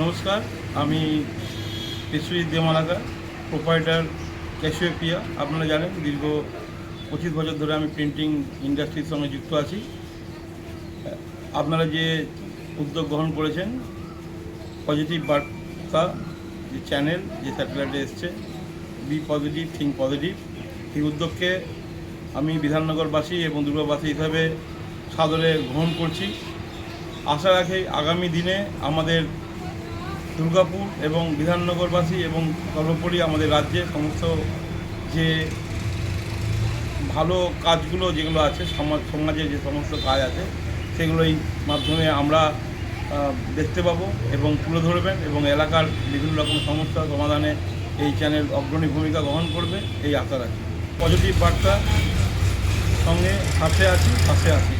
নমস্কার, আমি পেশুই দেমালাকা প্রোপাইটার ক্যাশিওপিয়া আপনারা জানেন, দীর্ঘ পঁচিশ বছর ধরে আমি প্রিন্টিং ইন্ডাস্ট্রির সঙ্গে যুক্ত আছি। আপনারা যে উদ্যোগ গ্রহণ করেছেন পজিটিভ বার্তা, যে চ্যানেল যে স্যাটেলাইটে এসছে বি পজিটিভ থিঙ্ক পজিটিভ এই উদ্যোগকে আমি বিধাননগরবাসী এবং দুর্গাবাসী হিসাবে সাদরে গ্রহণ করছি। আশা রাখি আগামী দিনে আমাদের দুর্গাপুর এবং বিধাননগরবাসী এবং সর্বোপরি আমাদের রাজ্যে সমস্ত যে ভালো কাজগুলো যেগুলো আছে, সমাজ সমাজে যে সমস্ত কাজ আছে, সেগুলোই মাধ্যমে আমরা দেখতে পাবো এবং তুলে ধরবেন এবং এলাকার বিভিন্ন রকম সমস্যা সমাধানে এই চ্যানেল অগ্রণী ভূমিকা গ্রহণ করবে, এই আশা রাখি। পজিটিভ বার্তা সঙ্গে সাথে আছি পাশে আছি।